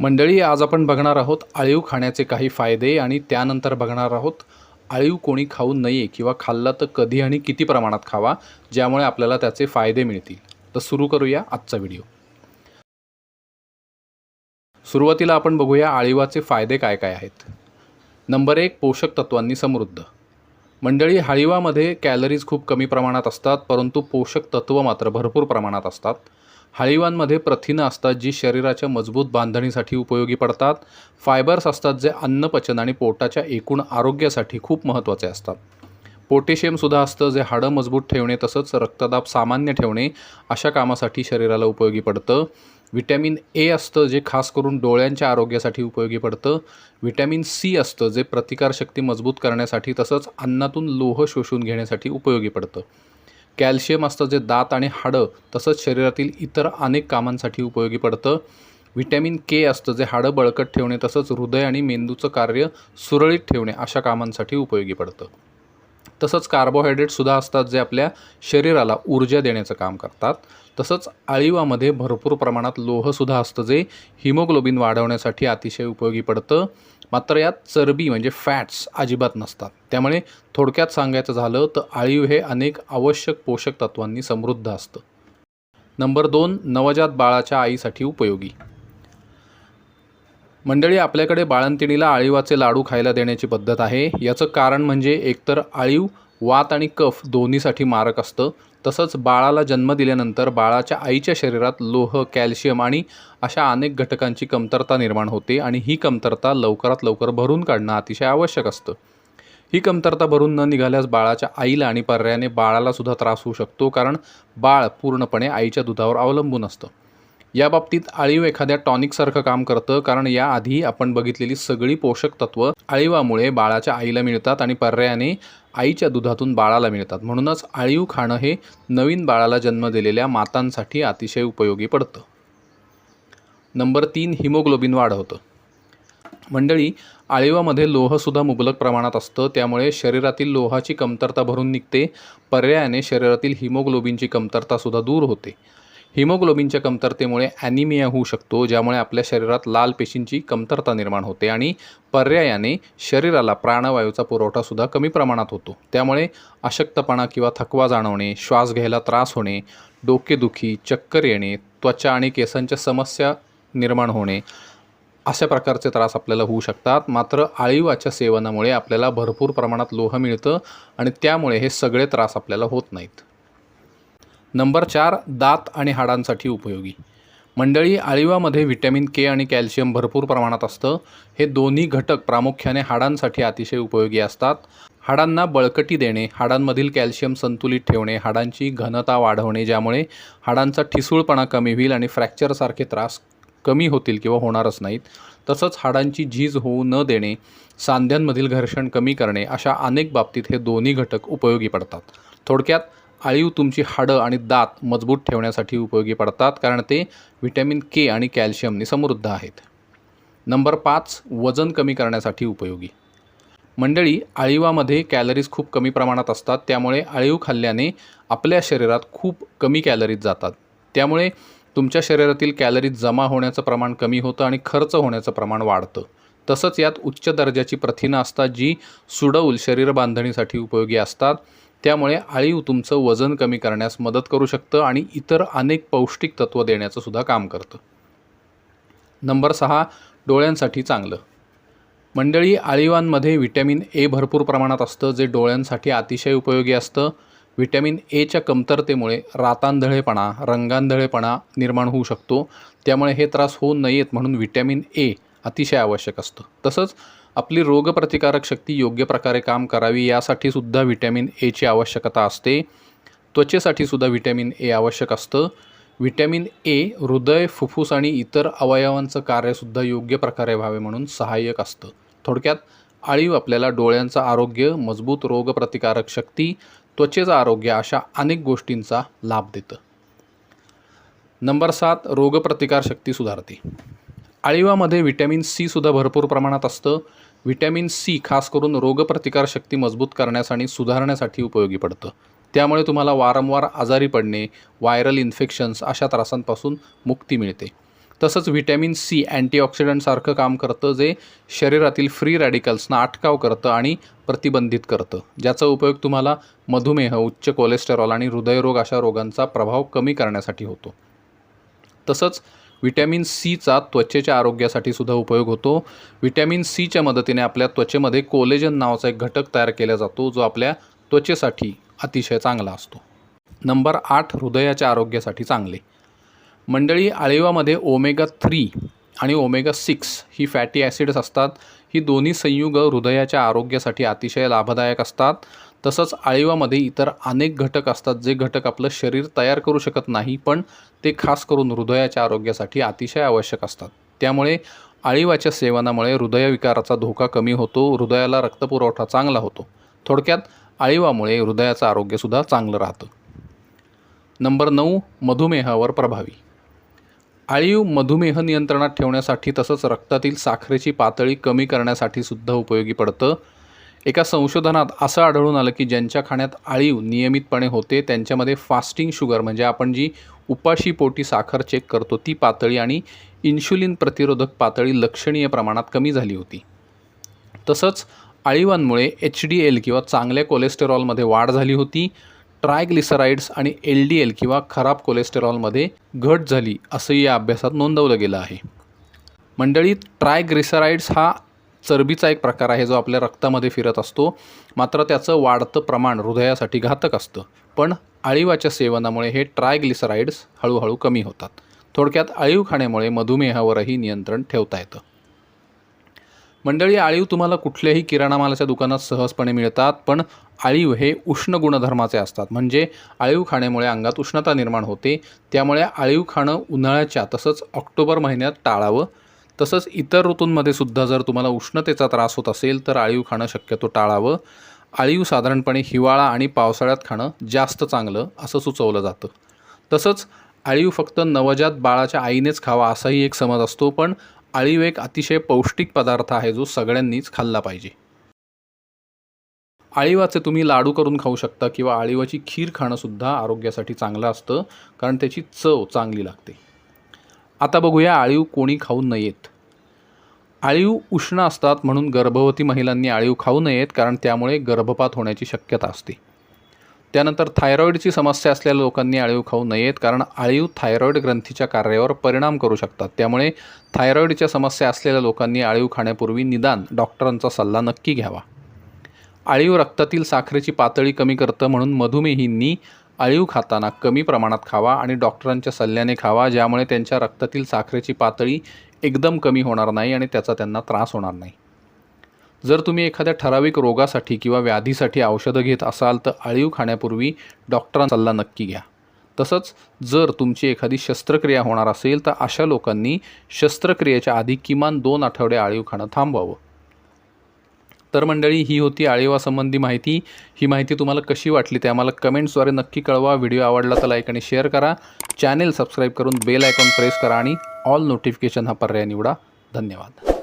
मंडळी आज आपण बघणार आहोत आळीव खाण्याचे काही फायदे आणि त्यानंतर बघणार आहोत आळीव कोणी खाऊ नये किंवा खाल्ला तर कधी आणि किती प्रमाणात खावा ज्यामुळे आपल्याला त्याचे फायदे मिळतील. तर सुरू करूया आजचा व्हिडिओ. सुरुवातीला आपण बघूया आळीवाचे फायदे काय काय आहेत. नंबर एक पोषक तत्वांनी समृद्ध. मंडळी हाळीवामध्ये कॅलरीज खूप कमी प्रमाणात असतात परंतु पोषक तत्व मात्र भरपूर प्रमाणात असतात. हळीवांमध्ये प्रथिनं असतात जी शरीराच्या मजबूत बांधणीसाठी उपयोगी पडतात. फायबर्स असतात जे अन्नपचन आणि पोटाच्या एकूण आरोग्यासाठी खूप महत्त्वाचे असतात. पोटॅशियमसुद्धा असतं जे हाडं मजबूत ठेवणे तसंच रक्तदाब सामान्य ठेवणे अशा कामासाठी शरीराला उपयोगी पडतं. विटॅमिन ए असतं जे खास करून डोळ्यांच्या आरोग्यासाठी उपयोगी पडतं. विटॅमिन सी असतं जे प्रतिकारशक्ती मजबूत करण्यासाठी तसंच अन्नातून लोह शोषून घेण्यासाठी उपयोगी पडतं. कॅल्शियम असतं जे दात आणि हाडं तसंच शरीरातील इतर अनेक कामांसाठी उपयोगी पडतं. व्हिटॅमिन के असतं जे हाडं बळकट ठेवणे तसंच हृदय आणि मेंदूचं कार्य सुरळीत ठेवणे अशा कामांसाठी उपयोगी पडतं. तसंच कार्बोहायड्रेटसुद्धा असतात जे आपल्या शरीराला ऊर्जा देण्याचं काम करतात. तसंच आळीवामध्ये भरपूर प्रमाणात लोहसुद्धा असतं जे हिमोग्लोबिन वाढवण्यासाठी अतिशय उपयोगी पडतं. मात्र यात चरबी म्हणजे फॅट्स अजिबात नसतात. त्यामुळे थोडक्यात सांगायचं झालं तर आळीव हे अनेक आवश्यक पोषक तत्वांनी समृद्ध असतं. नंबर दोन नवजात बाळाच्या आईसाठी उपयोगी. मंडळी आपल्याकडे बाळंतिणीला आळीवाचे लाडू खायला देण्याची पद्धत आहे. याचं कारण म्हणजे एकतर आळीव वात आणि कफ दोन्हीसाठी मारक असतं. तसंच बाळाला जन्म दिल्यानंतर बाळाच्या आईच्या शरीरात लोह कॅल्शियम आणि अशा अनेक घटकांची कमतरता निर्माण होते आणि ही कमतरता लवकरात लवकर भरून काढणं अतिशय आवश्यक असतं. ही कमतरता भरून न निघाल्यास बाळाच्या आईला आणि पर्यायाने बाळाला सुद्धा त्रास होऊ शकतो कारण बाळ पूर्णपणे आईच्या दुधावर अवलंबून असतं. या बाबतीत आळीव एखाद्या टॉनिकसारखं काम करतं कारण याआधी आपण बघितलेली सगळी पोषक तत्व आळीवामुळे बाळाच्या आईला मिळतात आणि पर्यायाने आईच्या दुधातून बाळाला मिळतात. म्हणूनच आळीव खाणं हे नवीन बाळाला जन्म दिलेल्या मातांसाठी अतिशय उपयोगी पडतं. नंबर तीन हिमोग्लोबिन वाढवतं. मंडळी आळीवामध्ये लोहसुद्धा मुबलक प्रमाणात असतं. त्यामुळे शरीरातील लोहाची कमतरता भरून निघते. पर्यायाने शरीरातील हिमोग्लोबिनची कमतरतासुद्धा दूर होते. हिमोग्लोबिनच्या कमतरतेमुळे ॲनिमिया होऊ शकतो ज्यामुळे आपल्या शरीरात लाल पेशींची कमतरता निर्माण होते आणि पर्यायाने शरीराला प्राणवायूचा पुरवठासुद्धा कमी प्रमाणात होतो. त्यामुळे अशक्तपणा किंवा थकवा जाणवणे श्वास घ्यायला त्रास होणे डोकेदुखी चक्कर येणे त्वचा आणि केसांच्या समस्या निर्माण होणे अशा प्रकारचे त्रास आपल्याला होऊ शकतात. मात्र आळीवाच्या सेवनामुळे आपल्याला भरपूर प्रमाणात लोह मिळतं आणि त्यामुळे हे सगळे त्रास आपल्याला होत नाहीत. नंबर चार दात आणि हाडांसाठी उपयोगी. मंडळी आळीवामध्ये व्हिटॅमिन के आणि कॅल्शियम भरपूर प्रमाणात असतं. हे दोन्ही घटक प्रामुख्याने हाडांसाठी अतिशय उपयोगी असतात. हाडांना बळकटी देणे हाडांमधील कॅल्शियम संतुलित ठेवणे हाडांची घनता वाढवणे ज्यामुळे हाडांचा ठिसूळपणा कमी होईल आणि फ्रॅक्चरसारखे त्रास कमी होतील किंवा होणारच नाहीत. तसंच हाडांची झीज होऊ न देणे सांध्यांमधील घर्षण कमी करणे अशा अनेक बाबतीत हे दोन्ही घटक उपयोगी पडतात. थोडक्यात आळीव तुमची हाडं आणि दात मजबूत ठेवण्यासाठी उपयोगी पडतात कारण ते व्हिटॅमिन के आणि कॅल्शियमने समृद्ध आहेत. नंबर पाच वजन कमी करण्यासाठी उपयोगी. मंडळी आळीवामध्ये कॅलरीज खूप कमी प्रमाणात असतात त्यामुळे आळीव खाल्ल्याने आपल्या शरीरात खूप कमी कॅलरीज जातात. त्यामुळे तुमच्या शरीरातील कॅलरीज जमा होण्याचं प्रमाण कमी होतं आणि खर्च होण्याचं प्रमाण वाढतं. तसंच यात उच्च दर्जाची प्रथिनं असतात जी सुडौल शरीर बांधणीसाठी उपयोगी असतात त्यामुळे आळीव तुमचं वजन कमी करण्यास मदत करू शकतं आणि इतर अनेक पौष्टिक तत्त्व देण्याचं सुद्धा काम करतं. नंबर सहा डोळ्यांसाठी चांगलं. मंडळी आळीवांमध्ये व्हिटॅमिन ए भरपूर प्रमाणात असतं जे डोळ्यांसाठी अतिशय उपयोगी असतं. व्हिटॅमिन एच्या कमतरतेमुळे रातांधळेपणा रंगांधळेपणा निर्माण होऊ शकतो. त्यामुळे हे त्रास होऊ नयेत म्हणून व्हिटॅमिन ए अतिशय आवश्यक असतं. तसंच आपली रोगप्रतिकारक शक्ती योग्य प्रकारे काम करावी यासाठी सुद्धा व्हिटॅमिन एची आवश्यकता असते. त्वचेसाठी सुद्धा व्हिटॅमिन ए आवश्यक असतं. व्हिटॅमिन ए हृदय फुफ्फुस आणि इतर अवयवांचं कार्यसुद्धा योग्य प्रकारे व्हावे म्हणून सहाय्यक असतं. थोडक्यात आळीव आपल्याला डोळ्यांचं आरोग्य मजबूत रोगप्रतिकारक शक्ती त्वचेचं आरोग्य अशा अनेक गोष्टींचा लाभ देतं. नंबर सात रोगप्रतिकारशक्ती सुधारते. आळीवामध्ये व्हिटॅमिन सीसुद्धा भरपूर प्रमाणात असतं. व्हिटॅमिन सी खास करून रोगप्रतिकारशक्ती मजबूत करण्यास आणि सुधारण्यासाठी उपयोगी पडतं. त्यामुळे तुम्हाला वारंवार आजारी पडणे व्हायरल इन्फेक्शन्स अशा त्रासांपासून मुक्ती मिळते. तसंच व्हिटॅमिन सी अँटीऑक्सिडंटसारखं काम करतं जे शरीरातील फ्री रॅडिकल्सना अटकाव करतं आणि प्रतिबंधित करतं. ज्याचा उपयोग तुम्हाला मधुमेह उच्च कोलेस्टेरॉल आणि हृदयरोग अशा रोगांचा प्रभाव कमी करण्यासाठी होतो. तसंच व्हिटॅमिन सीचा त्वचेच्या आरोग्यासाठी सुद्धा उपयोग होतो. व्हिटॅमिन सीच्या मदतीने आपल्या त्वचेमध्ये कोलेजन नावाचा एक घटक तयार केला जातो जो आपल्या त्वचेसाठी अतिशय चांगला असतो. नंबर आठ हृदयाच्या आरोग्यासाठी चांगले. मंडळी आळेवामध्ये ओमेगा थ्री आणि ओमेगा सिक्स ही फॅटी ॲसिड्स असतात. ही दोन्ही संयुग हृदयाच्या आरोग्यासाठी अतिशय लाभदायक असतात. तसंच आळीवामध्ये इतर अनेक घटक असतात जे घटक आपलं शरीर तयार करू शकत नाही पण ते खास करून हृदयाच्या आरोग्यासाठी अतिशय आवश्यक असतात. त्यामुळे आळीवाच्या सेवनामुळे हृदयविकाराचा धोका कमी होतो हृदयाला रक्तपुरवठा चांगला होतो. थोडक्यात आळीवामुळे हृदयाचं आरोग्यसुद्धा चांगलं राहतं. नंबर नऊ मधुमेहावर प्रभावी. आळीव मधुमेह नियंत्रणात ठेवण्यासाठी तसंच रक्तातील साखरेची पातळी कमी करण्यासाठी सुद्धा उपयोगी पडतं. एका संशोधनात असं आढळून आलं की ज्यांच्या खाण्यात आळीव नियमितपणे होते त्यांच्यामध्ये फास्टिंग शुगर म्हणजे आपण जी उपाशी पोटी साखर चेक करतो ती पातळी आणि इन्शुलिन प्रतिरोधक पातळी लक्षणीय प्रमाणात कमी झाली होती. तसंच आळीवांमुळे एच डी एल किंवा चांगल्या कोलेस्टेरॉलमध्ये वाढ झाली होती ट्रायग्लिसराइड्स आणि एल डी एल किंवा खराब कोलेस्टेरॉलमध्ये घट झाली असंही या अभ्यासात नोंदवलं गेलं आहे. मंडळीत ट्रायग्लिसराइड्स हा चरबीचा एक प्रकार आहे जो आपल्या रक्तामध्ये फिरत असतो. मात्र त्याचं वाढतं प्रमाण हृदयासाठी घातक असतं. पण आळीवाच्या सेवनामुळे हे ट्रायग्लिसराइड्स हळूहळू कमी होतात. थोडक्यात आळीव खाण्यामुळे मधुमेहावरही नियंत्रण ठेवता येतं. मंडळी आळीव तुम्हाला कुठल्याही किराणा मालाच्या दुकानात सहजपणे मिळतात पण आळीव हे उष्ण गुणधर्माचे असतात. म्हणजे आळीव खाण्यामुळे अंगात उष्णता निर्माण होते. त्यामुळे आळीव खाणं उन्हाळ्याच्या तसंच ऑक्टोबर महिन्यात टाळावं. तसंच इतर ऋतूंमध्ये सुद्धा जर तुम्हाला उष्णतेचा त्रास होत असेल तर आळीव खाणं शक्यतो टाळावं. आळीव साधारणपणे हिवाळा आणि पावसाळ्यात खाणं जास्त चांगलं असं सुचवलं जातं. तसंच आळीव फक्त नवजात बाळाच्या आईनेच खावा असाही एक समज असतो पण आळीव एक अतिशय पौष्टिक पदार्थ आहे जो सगळ्यांनीच खाल्ला पाहिजे. आळीवाचे तुम्ही लाडू करून खाऊ शकता किंवा आळीवाची खीर खाणंसुद्धा आरोग्यासाठी चांगलं असतं कारण त्याची चव चांगली लागते. आता बघूया आळीव कोणी खाऊ नयेत. आळीव उष्ण असतात म्हणून गर्भवती महिलांनी आळीव खाऊ नयेत कारण त्यामुळे गर्भपात होण्याची शक्यता असते. त्यानंतर थायरॉईडची समस्या असलेल्या लोकांनी आळीव खाऊ नयेत कारण आळीव थायरॉईड ग्रंथीच्या कार्यावर परिणाम करू शकतात. त्यामुळे थायरॉईडच्या समस्या असलेल्या लोकांनी आळीव खाण्यापूर्वी निदान डॉक्टरांचा सल्ला नक्की घ्यावा. आळीव रक्तातील साखरेची पातळी कमी करतं म्हणून मधुमेहींनी आळीव खाताना कमी प्रमाणात खावा आणि डॉक्टरांच्या सल्ल्याने खावा ज्यामुळे त्यांच्या रक्तातील साखरेची पातळी एकदम कमी होणार नाही आणि त्याचा त्यांना त्रास होणार नाही. जर तुम्ही एखाद्या ठराविक रोगासाठी किंवा व्याधीसाठी औषधं घेत असाल तर अळीव खाण्यापूर्वी डॉक्टरांचा सल्ला नक्की घ्या. तसंच जर तुमची एखादी शस्त्रक्रिया होणार असेल तर अशा लोकांनी शस्त्रक्रियेच्या आधी किमान दोन आठवडे आळीव खाणं थांबवावं. तर मंडळी ही होती आळीवासंबंधी माहिती. ही माहिती तुम्हाला कशी वाटली ते आम्हाला कमेंट्सद्वारे नक्की कळवा. व्हिडिओ आवडला तर लाईक आणि शेअर करा. चॅनेल सबस्क्राईब करून बेल आयकॉन प्रेस करा आणि ऑल नोटिफिकेशन हा पर्याय निवडा. धन्यवाद.